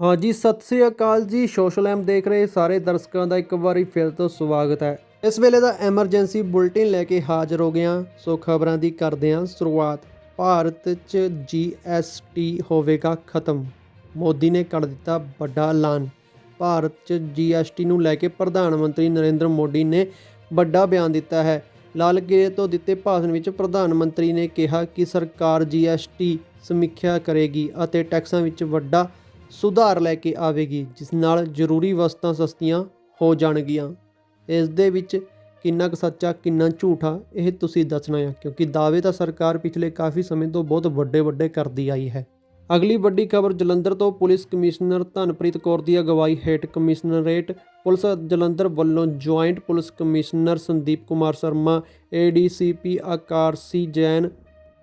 ਹਾਂਜੀ, ਸਤਿ ਸ੍ਰੀ ਅਕਾਲ ਜੀ। Social M ਦੇਖ ਰਹੇ ਸਾਰੇ ਦਰਸ਼ਕਾਂ ਦਾ ਇੱਕ ਵਾਰੀ ਫਿਰ ਤੋਂ ਸਵਾਗਤ ਹੈ। ਇਸ ਵੇਲੇ ਦਾ ਐਮਰਜੈਂਸੀ ਬੁਲੇਟਿਨ ਲੈ ਕੇ ਹਾਜ਼ਰ ਹੋ ਗਿਆ ਸੋ ਖਬਰਾਂ ਦੀ ਕਰਦੇ ਹਾਂ ਸ਼ੁਰੂਆਤ। ਭਾਰਤ 'ਚ ਜੀਐਸਟੀ ਹੋਵੇਗਾ ਖਤਮ। ਮੋਦੀ ਨੇ ਕਰ ਦਿੱਤਾ ਵੱਡਾ ਐਲਾਨ। ਭਾਰਤ 'ਚ ਜੀਐਸਟੀ ਨੂੰ ਲੈ ਕੇ ਪ੍ਰਧਾਨ ਮੰਤਰੀ ਨਰਿੰਦਰ ਮੋਦੀ ਨੇ ਵੱਡਾ ਬਿਆਨ ਦਿੱਤਾ ਹੈ। ਲਾਲ ਕਿਲੇ ਤੋਂ ਦਿੱਤੇ ਭਾਸ਼ਣ ਵਿੱਚ ਪ੍ਰਧਾਨ ਮੰਤਰੀ ਨੇ ਕਿਹਾ ਕਿ ਸਰਕਾਰ ਜੀਐਸਟੀ ਸਮੀਖਿਆ ਕਰੇਗੀ ਅਤੇ ਟੈਕਸਾਂ ਵਿੱਚ ਵੱਡਾ ਸੁਧਾਰ ਲੈ ਕੇ ਆਵੇਗੀ, ਜਿਸ ਨਾਲ ਜ਼ਰੂਰੀ ਵਸਤਾਂ ਸਸਤੀਆਂ ਹੋ ਜਾਣਗੀਆਂ। ਇਸ ਦੇ ਵਿੱਚ ਕਿੰਨਾ ਕੁ ਸੱਚਾ, ਕਿੰਨਾ ਝੂਠਾ, ਇਹ ਤੁਸੀਂ ਦੱਸਣਾ ਹੈ, ਕਿਉਂਕਿ ਦਾਅਵੇ ਤਾਂ ਸਰਕਾਰ ਪਿਛਲੇ ਕਾਫੀ ਸਮੇਂ ਤੋਂ ਬਹੁਤ ਵੱਡੇ ਵੱਡੇ ਕਰਦੀ ਆਈ ਹੈ। ਅਗਲੀ ਵੱਡੀ ਖਬਰ, ਜਲੰਧਰ ਤੋਂ ਪੁਲਿਸ ਕਮਿਸ਼ਨਰ ਧਨਪ੍ਰੀਤ ਕੌਰ ਦੀ ਅਗਵਾਈ ਹੇਠ ਕਮਿਸ਼ਨਰੇਟ ਪੁਲਿਸ ਜਲੰਧਰ ਵੱਲੋਂ joint police commissioner Sandeep Kumar Sharma ADCP Akarshi Jain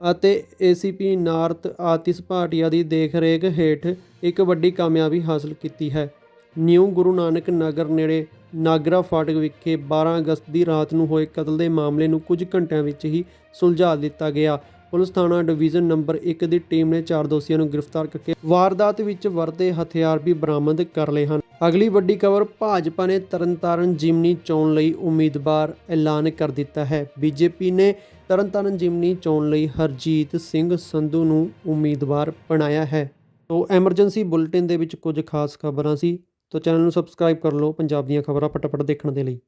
ਅਤੇ ਏਸੀਪੀ ਨਾਰਥ ਆਤਿਸ਼ ਭਾਟੀਆ ਦੀ ਦੇਖਰੇਖ ਹੇਠ ਇੱਕ ਵੱਡੀ ਕਾਮਯਾਬੀ ਹਾਸਲ ਕੀਤੀ ਹੈ। ਨਿਊ ਗੁਰੂ ਨਾਨਕ ਨਗਰ ਨੇੜੇ ਨਾਗਰਾ ਫਾਟਕ ਵਿਖੇ 12 ਅਗਸਤ ਦੀ ਰਾਤ ਨੂੰ ਹੋਏ ਕਤਲ ਦੇ ਮਾਮਲੇ ਨੂੰ ਕੁਝ ਘੰਟਿਆਂ ਵਿੱਚ ਹੀ ਸੁਲਝਾ ਦਿੱਤਾ ਗਿਆ। ਪੁਲਿਸ ਥਾਣਾ ਡਿਵੀਜ਼ਨ ਨੰਬਰ 1 ਦੀ ਟੀਮ ਨੇ ਚਾਰ ਦੋਸ਼ੀਆਂ ਨੂੰ ਗ੍ਰਿਫਤਾਰ ਕਰਕੇ ਵਾਰਦਾਤ ਵਿੱਚ ਵਰਤੇ ਹਥਿਆਰ ਵੀ ਬਰਾਮਦ ਕਰ ਲਏ ਹਨ। ਅਗਲੀ ਵੱਡੀ ਖਬਰ, ਭਾਜਪਾ ਨੇ ਤਰਨਤਾਰਨ ਜਿਮਨੀ ਚੋਣ ਲਈ ਉਮੀਦਵਾਰ ਐਲਾਨ ਕਰ ਦਿੱਤਾ ਹੈ। ਬੀਜੇਪੀ ਨੇ ਤਰਨਤਾਰਨ ਜਿਮਨੀ ਚੋਣ ਲਈ ਹਰਜੀਤ ਸਿੰਘ ਸੰਧੂ ਨੂੰ ਉਮੀਦਵਾਰ ਬਣਾਇਆ ਹੈ। ਤੋ ਐਮਰਜੈਂਸੀ ਬੁਲੇਟਿਨ ਦੇ ਵਿੱਚ ਕੁਝ ਖਾਸ ਖਬਰਾਂ ਸੀ। ਤੋ ਚੈਨਲ ਨੂੰ ਸਬਸਕ੍ਰਾਈਬ ਕਰ ਲਓ। ਪੰਜਾਬ ਦੀਆਂ ਖਬਰਾਂ ਫਟਾਫਟ ਦੇਖਣ ਦੇ ਲਈ।